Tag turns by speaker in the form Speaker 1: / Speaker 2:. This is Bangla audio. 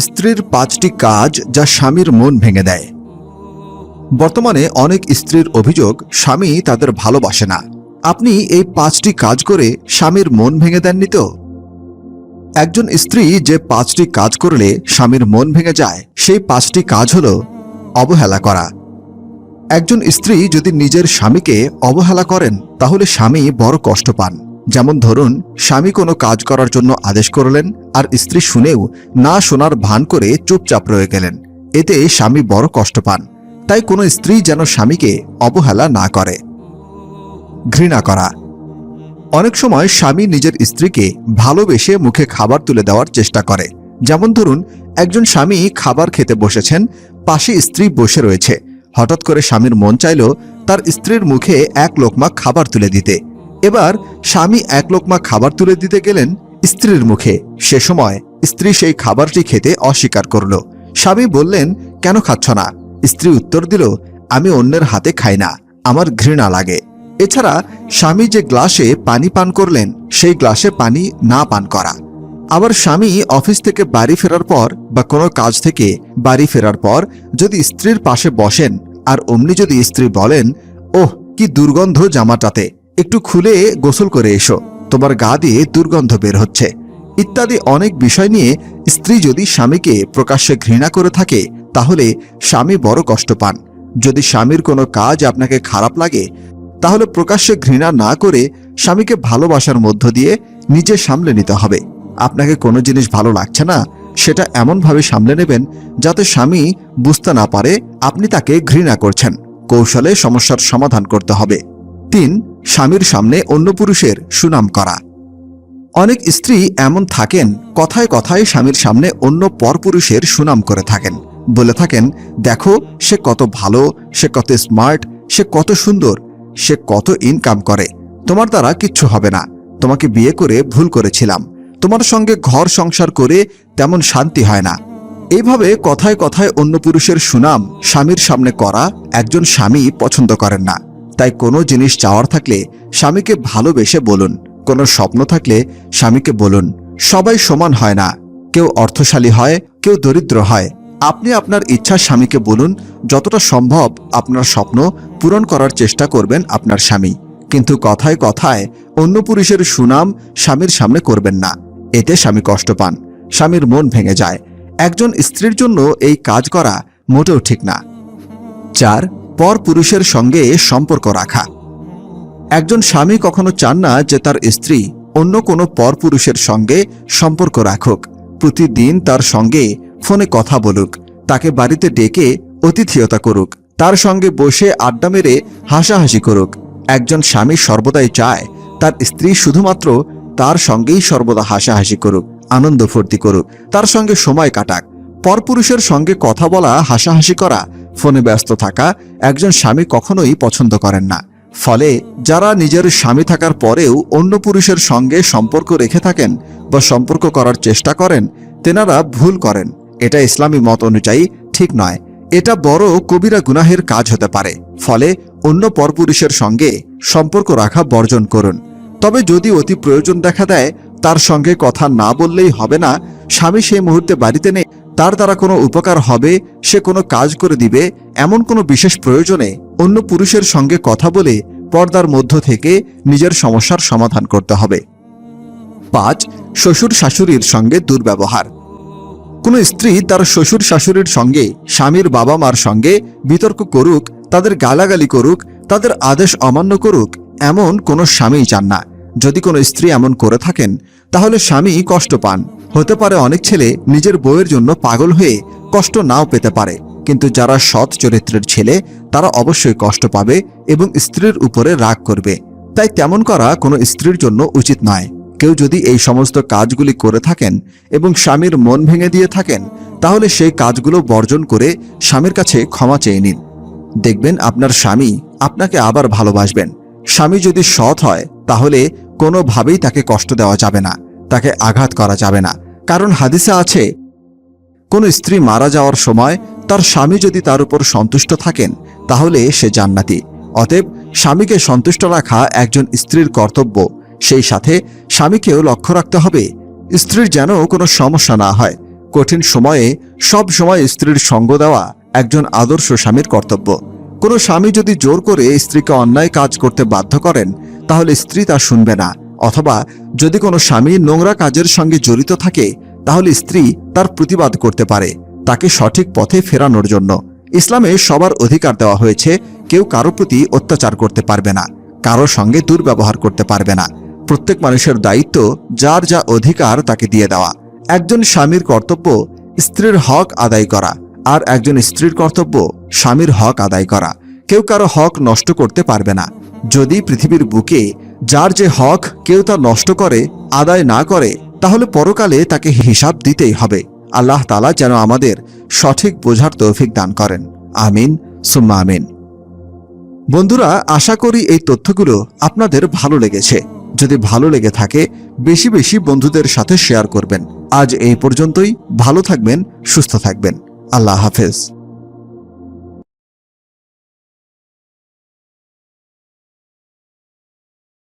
Speaker 1: স্ত্রীর পাঁচটি কাজ যা স্বামীর মন ভেঙে দেয়। বর্তমানে অনেক স্ত্রীর অভিযোগ, স্বামী তাদের ভালোবাসে না। আপনি এই পাঁচটি কাজ করে স্বামীর মন ভেঙে দেননি তো? একজন স্ত্রী যে পাঁচটি কাজ করলে স্বামীর মন ভেঙে যায়, সেই পাঁচটি কাজ হল অবহেলা করা। একজন স্ত্রী যদি নিজের স্বামীকে অবহেলা করেন, তাহলে স্বামী বড় কষ্ট পান। যেমন ধরুন, স্বামী কোনো কাজ করার জন্য আদেশ করলেন আর স্ত্রী শুনেও না শোনার ভান করে চুপচাপ রয়ে গেলেন। এতে স্বামী বড় কষ্ট পান। তাই কোনো স্ত্রী যেন স্বামীকে অবহেলা না করে। ঘৃণা করা। অনেক সময় স্বামী নিজের স্ত্রীকে ভালোবেসে মুখে খাবার তুলে দেওয়ার চেষ্টা করে। যেমন ধরুন, একজন স্বামী খাবার খেতে বসেছেন, পাশে স্ত্রী বসে রয়েছে। হঠাৎ করে স্বামীর মন চাইল তার স্ত্রীর মুখে এক লোকমা খাবার তুলে দিতে। এবার স্বামী এক লোকমা খাবার তুলে দিতে গেলেন স্ত্রীর মুখে। সে সময় স্ত্রী সেই খাবারটি খেতে অস্বীকার করল। স্বামী বললেন, কেন খাচ্ছ না? স্ত্রী উত্তর দিল, আমি অন্যের হাতে খাই না, আমার ঘৃণা লাগে। এছাড়া স্বামী যে গ্লাসে পানি পান করলেন, সেই গ্লাসে পানি না পান করা। আবার স্বামী অফিস থেকে বাড়ি ফেরার পর বা কোনো কাজ থেকে বাড়ি ফেরার পর যদি স্ত্রীর পাশে বসেন, আর অমনি যদি স্ত্রী বলেন, ওহ, কি দুর্গন্ধ জামাটাতে, একটু খুলে গোসল করে এসো। তোমার গা দিয়ে দুর্গন্ধ বের হচ্ছে। ইত্যাদি অনেক বিষয় নিয়ে স্ত্রী যদি স্বামীকে প্রকাশ্যে ঘৃণা করে থাকে, তাহলে স্বামী বড় কষ্ট পান। যদি স্বামীর কোনো কাজ আপনাকে খারাপ লাগে, তাহলে প্রকাশ্যে ঘৃণা না করে স্বামীকে ভালোবাসার মধ্য দিয়ে নিজে সামলে নিতে হবে। আপনাকে কোনো জিনিস ভালো লাগছে না, সেটা এমনভাবে সামলে নেবেন যাতে স্বামী বুঝতে না পারে আপনি তাকে ঘৃণা করছেন। কৌশলে সমস্যার সমাধান করতে হবে। তিন স্বামীর সামনে অন্য পুরুষের সুনাম করা। অনেক স্ত্রী এমন থাকেন, কথায় কথায় স্বামীর সামনে অন্য পরপুরুষের সুনাম করে থাকেন। বলে থাকেন, দেখো, সে কত ভালো, সে কত স্মার্ট, সে কত সুন্দর, সে কত ইনকাম করে। তোমার দ্বারা কিচ্ছু হবে না। তোমাকে বিয়ে করে ভুল করেছিলাম। তোমার সঙ্গে ঘর সংসার করে তেমন শান্তি হয় না। এইভাবে কথায় কথায় অন্য পুরুষের সুনাম স্বামীর সামনে করা একজন স্বামী পছন্দ করেন না। তাই কোনো জিনিস চাওয়ার থাকলে স্বামীকে ভালোবেসে বলুন। কোনো স্বপ্ন থাকলে স্বামীকে বলুন। সবাই সমান হয় না। কেউ অর্থশালী হয়, কেউ দরিদ্র হয়। আপনি আপনার ইচ্ছা স্বামীকে বলুন, যতটা সম্ভব আপনার স্বপ্ন পূরণ করার চেষ্টা করবেন আপনার স্বামী। কিন্তু কথায় কথায় অন্য পুরুষের সুনাম স্বামীর সামনে করবেন না। এতে স্বামী কষ্ট পান। স্বামীর মন ভেঙে যায়। একজন স্ত্রীর জন্য এই কাজ করা মোটেও ঠিক না। চার পর পুরুষের সঙ্গে সম্পর্ক রাখা। একজন স্বামী কখনো চান না যে তার স্ত্রী অন্য কোনো পরপুরুষের সঙ্গে সম্পর্ক রাখুক। প্রতিদিন তার সঙ্গে ফোনে কথা বলুক, তাকে বাড়িতে ডেকে অতিথিয়তা করুক, তার সঙ্গে বসে আড্ডা মেরে হাসাহাসি করুক। একজন স্বামী সর্বদাই চায় তার স্ত্রী শুধুমাত্র তার সঙ্গেই সর্বদা হাসাহাসি করুক, আনন্দ ফুর্তি করুক, তার সঙ্গে সময় কাটাক। পরপুরুষের সঙ্গে কথা বলা, হাসাহাসি করা ফোনে ব্যস্ত থাকা একজন স্বামী কখনোই পছন্দ করেন না। ফলে যারা নিজের স্বামী থাকার পরেও অন্য পুরুষের সঙ্গে সম্পর্ক রেখে থাকেন বা সম্পর্ক করার চেষ্টা করেন, তেনারা ভুল করেন। এটা ইসলামী মত অনুযায়ী ঠিক নয়। এটা বড় কবিরা গুনাহের কাজ হতে পারে। ফলে অন্য পরপুরুষের সঙ্গে সম্পর্ক রাখা বর্জন করুন। তবে যদি অতি প্রয়োজন দেখা দেয়, তার সঙ্গে কথা না বললেই হবে না। স্বামী সেই মুহূর্তে বাড়িতে নেই তার দ্বারা কোনো উপকার হবে, সে কোনো কাজ করে দিবে, এমন কোনো বিশেষ প্রয়োজনে অন্য পুরুষের সঙ্গে কথা বলে পর্দার মধ্য থেকে নিজের সমস্যার সমাধান করতে হবে। পাঁচ, শ্বশুর শাশুড়ির সঙ্গে দুর্ব্যবহার। কোনো স্ত্রী তার শ্বশুর শাশুড়ির সঙ্গে, স্বামীর বাবা মার সঙ্গে বিতর্ক করুক, তাদের গালাগালি করুক, তাদের আদেশ অমান্য করুক, এমন কোনো স্বামী চান না। যদি কোনো স্ত্রী এমন করে থাকেন, তাহলে স্বামী কষ্ট পান। হতে পারে অনেক ছেলে নিজের বউয়ের জন্য পাগল হয়ে কষ্ট নাও পেতে পারে, কিন্তু যারা সৎ চরিত্রের ছেলে, তারা অবশ্যই কষ্ট পাবে এবং স্ত্রীর উপরে রাগ করবে। তাই তেমন করা কোনো স্ত্রীর জন্য উচিত নয়। কেউ যদি এই সমস্ত কাজগুলি করে থাকেন এবং স্বামীর মন ভেঙে দিয়ে থাকেন, তাহলে সেই কাজগুলো বর্জন করে স্বামীর কাছে ক্ষমা চেয়ে নিন। দেখবেন আপনার স্বামী আপনাকে আবার ভালোবাসবেন। স্বামী যদি সৎ হয়, তাহলে কোনোভাবেই তাকে কষ্ট দেওয়া যাবে না, তাকে আঘাত করা যাবে না। কারণ হাদিসে আছে, কোনো স্ত্রী মারা যাওয়ার সময় তার স্বামী যদি তার উপর সন্তুষ্ট থাকেন, তাহলে সে জান্নাতি। অতএব স্বামীকে সন্তুষ্ট রাখা একজন স্ত্রীর কর্তব্য। সেই সাথে স্বামীকেও লক্ষ্য রাখতে হবে, স্ত্রীর যেন কোনো সমস্যা না হয়। কঠিন সময়ে, সব সময় স্ত্রীর সঙ্গ দেওয়া একজন আদর্শ স্বামীর কর্তব্য। কোনো স্বামী যদি জোর করে স্ত্রীকে অন্যায় কাজ করতে বাধ্য করেন তাহলে স্ত্রী তা শুনবে না। অথবা যদি কোনো স্বামী নোংরা কাজের সঙ্গে জড়িত থাকে, তাহলে স্ত্রী তার প্রতিবাদ করতে পারে। তাকে সঠিক পথে ফেরানোর জন্য। ইসলামে সবার অধিকার দেওয়া হয়েছে, কেউ কারও প্রতি অত্যাচার করতে পারবে না, কারও সঙ্গে দুর্ব্যবহার করতে পারবে না। প্রত্যেক মানুষের দায়িত্ব যার যা অধিকার তাকে দিয়ে দেওয়া। একজন স্বামীর কর্তব্য স্ত্রীর হক আদায় করা, আর একজন স্ত্রীর কর্তব্য স্বামীর হক আদায় করা। কেউ কারও হক নষ্ট করতে পারবে না। যদি পৃথিবীর বুকে, যার যে হক কেউ তা নষ্ট করে, আদায় না করে, তাহলে পরকালে তাকে হিসাব দিতেই হবে। আল্লাহ তালা যেন আমাদের সঠিক বোঝার তৌফিক দান করেন। আমিন, সুম্মা আমিন। বন্ধুরা, আশা করি এই তথ্যগুলো আপনাদের ভালো লেগেছে। যদি ভালো লেগে থাকে, বেশি বেশি বন্ধুদের সাথে শেয়ার করবেন। আজ এই পর্যন্তই। ভালো থাকবেন, সুস্থ থাকবেন। আল্লাহ হাফেজ।